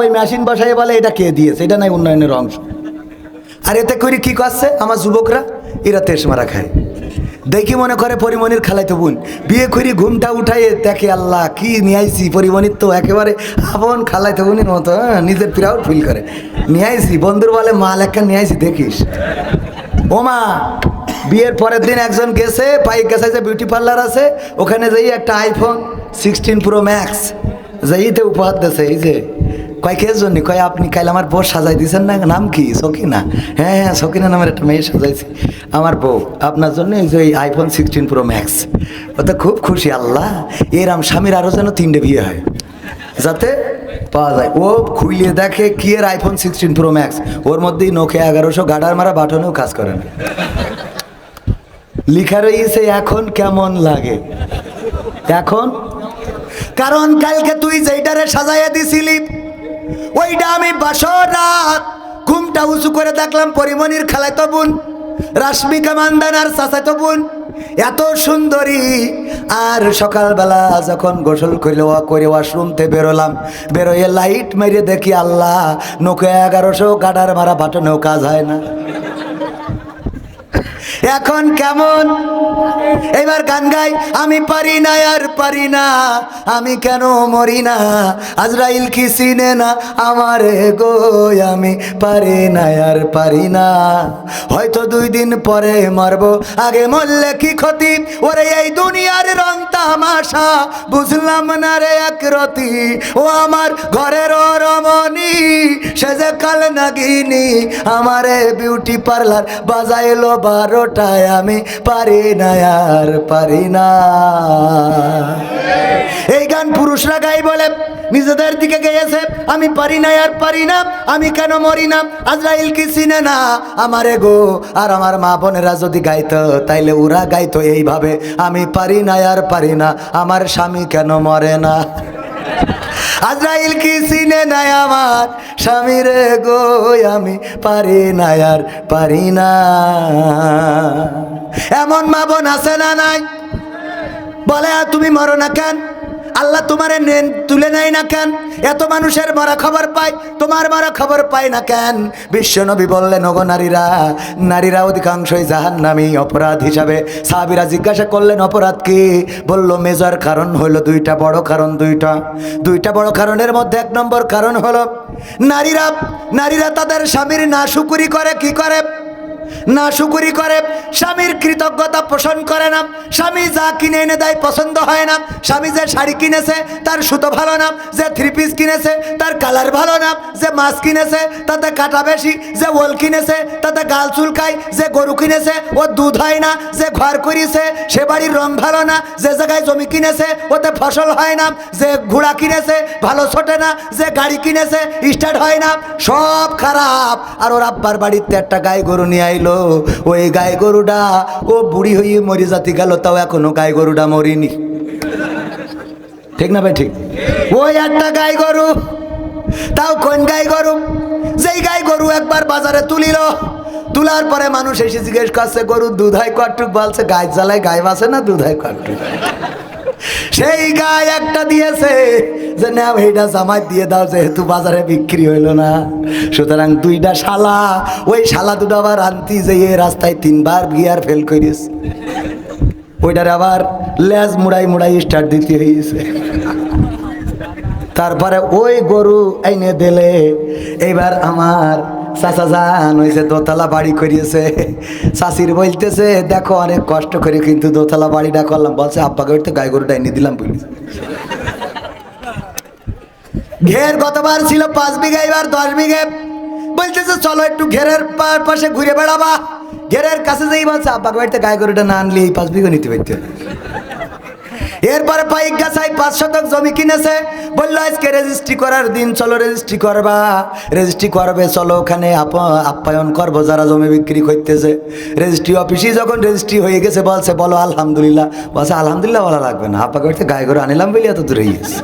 ওই মেশিন বসাই বলে এটা কে দিয়েছে? এটা নাই উন্নয়নের অংশ। আর এতে করে কি করছে? আমার যুবকরা এরা তেস মারা খায়। দেখি মনে করে পরিমণির খালাইতো বোন। বিয়ে করি ঘুমটা উঠাইয়ে দেখে আল্লাহ কি নিয়ে আইছি পরিমণির তো একেবারে আপন খালাইতো বোনের মতো হ্যাঁ, নিজের প্রাউড ফিল করে। নিয়ে আইছি বন্ধুর বলে মাল একটা নিয়ে আইছি দেখিস। ও মা বিয়ের পরের দিন একজন গেছে পাইক গেছে যে বিউটি পার্লার আছে ওখানে যাই একটা আইফোন সিক্সটিন প্রো ম্যাক্স যাইতে উপহার দিয়েছে এই যে। কয় কে জন্য? কয়, আপনি কাল আমার বউ সাজাই দিয়েছেন না? নাম কি? সকিনা? হ্যাঁ হ্যাঁ সকিনা নামের একটা মেয়ে সাজাইছি। আমার বউ। আপনার জন্য এই যে আইফোন সিক্সটিন প্রো ম্যাক্স ও তো খুব খুশি, আল্লাহ। এরাম স্বামীর আরও যেন তিনটে বিয়ে হয়। যাতে পাওয়া যায়। ও খুইলিয়ে দেখে কি এর আইফোন সিক্সটিন প্রো ম্যাক্স ওর মধ্যেই নোকে এগারোশো গাডার মারা বাটনেও কাজ করে না। লিখা রয়েছে, এখন কেমন লাগে? এখন? কারণ কালকে তুই যেইটারে সাজাইয়া দিছিলি ওইটা আমি বাসর রাত। ঘুমটা উঁচু করে দেখলাম পরিমণির খেলাইতো বোন, রাশ্মিকা মান্দানার চাচাতো বোন। এত সুন্দরী। আর সকালবেলা যখন গোসল করিল, ওয়া করে ওয়াশরুমতে বেরোলাম, বেরোয়ে লাইট মেরে দেখি আল্লাহ, নৌকা এগারোশো গাডার মারা বাটনেও কাজ হয় না। এখন কেমন? এবার গান গাই, আমি পারি না, আর পারি না, আমি কেন মরি না? আজরাইল কি চিনে না আমার গো, আমি পারি না, আর পারি না। হয়তো দুই দিন পরে মারব, আগে মরলে কি ক্ষতি? ওরে এই দুনিয়ার রং তামাশা, বুঝলাম না রে এক রতি। ও আমার ঘরের রমণী সে যে কাল নাগিনি, আমারে বিউটি পার্লার বাজাইলো বারোটায় আমি পারি না, আর পারি না। এই গান পুরুষরা গাই বলে, নিজেদের দিকে গেয়েছে, আমি পারি না, আর পারি না, আমি কেন মরি না? আজরাইল কি চিনে না আমারে গো? আর আমার মা বোনেরা যদি গাইতো, তাইলে ওরা গাইতো এইভাবে, আমি পারি না, আর পারি না, আমার স্বামী কেন মরে না? আজরাইল কি চিনে নাই আমার? স্বামীর গো আমি পারি না আর পারি না। এমন মা বোন আছে না নাই? বলে, আর তুমি মরো না কেন? আল্লাহ তোমারে তুলে নেয় না কেন? এত মানুষের মরা খবর পায়, তোমার মরা খবর পায় না কেন? বিশ্বনবী বললেন, ওগো নারীরা নারীরা অধিকাংশই জাহান্নামী অপরাধ হিসাবে। সাহাবিরা জিজ্ঞাসা করলেন, অপরাধ কি? বলল, মেজর কারণ হলো দুইটা, বড় কারণ দুইটা। দুইটা বড় কারণের মধ্যে এক নম্বর কারণ হলো, নারীরা নারীরা তাদের স্বামীর না শুকুরি করে, কি করে? না শুকুরি করে, স্বামীর কৃতজ্ঞতা পোষণ করে না, স্বামী যা কিনে এনে দেয় পছন্দ হয় না, স্বামী যে শাড়ি কিনেছে তার সুতো ভালো না, যে থ্রি পিস কিনেছে তার কালার ভালো না, যে মাছ কিনেছে তাতে কাটা বেশি, যে ওল কিনেছে তাতে গাল চুলকায়, যে গরু কিনেছে ও দুধ হয় না, যে ঘর করিছে সে বাড়ির রং ভালো না, যে জায়গায় জমি কিনেছে ওতে ফসল হয় না, যে ঘোড়া কিনেছে ভালো ছোটে না, যে গাড়ি কিনেছে স্টার্ট হয় না, সব খারাপ। আর ওর আব্বার বাড়িতে একটা গাই গরু নিয়ে আইলো ওই গাই গরুটা ও বুড়ি হয়ে মরি জাতি গেল, তাও এখনও গাই গরুটা মরিনি। ঠিক না ভাই, ঠিক? ওই একটা গাই গরু, তাও কোন গাই গরু? যেই গাই গরু একবার বাজারে তুলিল, তুলার পরে মানুষ এসে জিজ্ঞেস করছে, গরুর দুধ হয় কটুক বলছে গাছ জ্বালায় গায়ে বাসে না দুধ হয় কটুক সেই গায়ে একটা দিয়েছে যে না এইটা জামাই দিয়ে দাও, যেহেতু বাজারে বিক্রি হইল না। সুতরাং দুইটা শালা, ওই শালা দুটো আবার আনতি যে, এ রাস্তায় তিনবার গিয়ার ফেল করিস ওইটার আবার লেজ মুড়াই মুড়াই স্টার্ট দিতে হয়েছে তারপরে ওই গরু এনে দিলে এইবার আমার চাচা যান হয়েছে দোতলা বাড়ি করিয়েছে। চাষির বলতেছে, দেখো, অনেক কষ্ট করে কিন্তু দোতলা বাড়িটা করলাম। বলছে, আব্বাকে তো গায়ে গরুটা এনে দিলাম বলি। ঘের গতবার ছিল পাঁচ বিঘা, এবার দশ বিঘে। বলতেছে, চলো একটু ঘেরের পাশে ঘুরে বেড়াবা। ঘেরের কাছে যেই বলছে, আব্বাকে বাড়িতে গাই গরুটা না আনলে, এই পাঁচ বিঘা নিতে পারতে। এরপরে পাইক গাছাই পাঁচ শতক জমি কিনেছে। বলল, আজকে রেজিস্ট্রি করার দিন, চলো রেজিস্ট্রি করবা। রেজিস্ট্রি করবে, চলো ওখানে আপ- আপ্যায়ন করব, যারা জমি বিক্রি করতেছে। রেজিস্ট্রি অফিসেই যখন রেজিস্ট্রি হয়ে গেছে, বলছে, বলো, আলহামদুলিল্লাহ। বলছে, আলহামদুলিল্লাহ বলা লাগবে না। আপাকে বাড়িতে গায়ে করে আনিলাম বলে এত দূরে গেছে।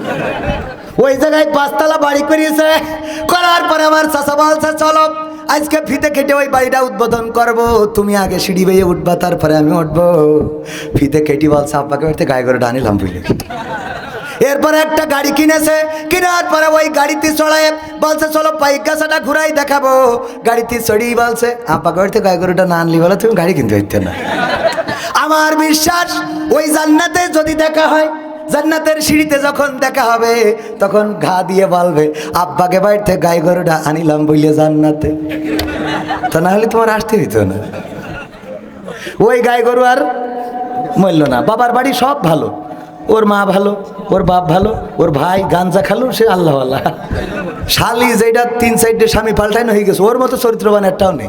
ওই জায়গায় পাঁচতলা বাড়ি করিয়েছে। করার পরে আমার চাষা বলছে, চলো আজকে ফিতে কেটে ওই বাড়িটা উদ্বোধন করব। তুমি আগে সিঁড়ি বেয়ে উঠবা, তারপরে আমি উঠবো। ফিতে কেটে বলছে, আব্বাকে বাড়িতে গায়ে করে ডানিলাম বুঝলি? এরপরে একটা গাড়ি কিনেছে। কিনার পরে ওই গাড়িতে চড়ায়, বলছে, চলো পাইকাসাটা ঘুরাই দেখাবো। গাড়িতে চড়িয়ে বলছে আপা গাড়িতে গায়ে গরুটা না আনলি বলে তুমি গাড়ি কিনতে হইতে না। আমার বিশ্বাস, ওই জান্নাতে যদি দেখা হয় জান্নাতের সিঁড়িতে যখন দেখা হবে, তখন ঘা দিয়ে বলবে, আব্বাকে বাড়িতে গাই গরুটা আনিলাম বললে জান্নাতে। তা না হলে তোমার আসতে হইতো না। ওই গাই গরু আর মরল না। বাবার বাড়ি সব ভালো। ওর মা ভালো, ওর বাপ ভালো, ওর ভাই গাঞ্জা খালো, সে আল্লাহ আল্লাহ। শালি যেটা তিন সাইডে স্বামী পাল্টানো হয়ে গেছে, ওর মতো চরিত্রবান একটাও নেই।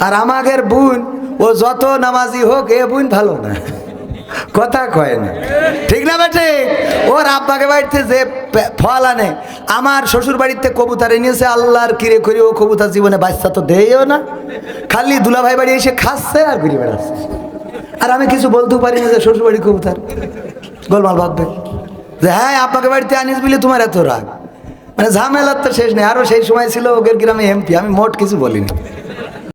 আর আমাদের বোন, ও যত নামাজি হোক, এ বোন ভালো না। কথা কয় না। ঠিক না বেটে? ওর আব্বাকে বাড়িতে যে ফল আনে, আমার শ্বশুর বাড়িতে কবুতর এনেছে, আল্লাহর কিরে করে ও কবুতর জীবনে বাচ্চা তো দেয়ও না। খালি দুলাভাই বাড়ি এসে খাচ্ছে আর ঘুরে বেড়াচ্ছে। আর আমি কিছু বলতেও পারি না যে শ্বশুর বাড়ি কবুতর। গোলমাল ভাববে যে হ্যাঁ আব্বাকে বাড়িতে আনিস বলে তোমার এত রাগ। মানে ঝামেলার তো শেষ নেই। আরও সেই সময় ছিল ওদের গ্রামে এমপি। আমি মোট কিছু বলিনি।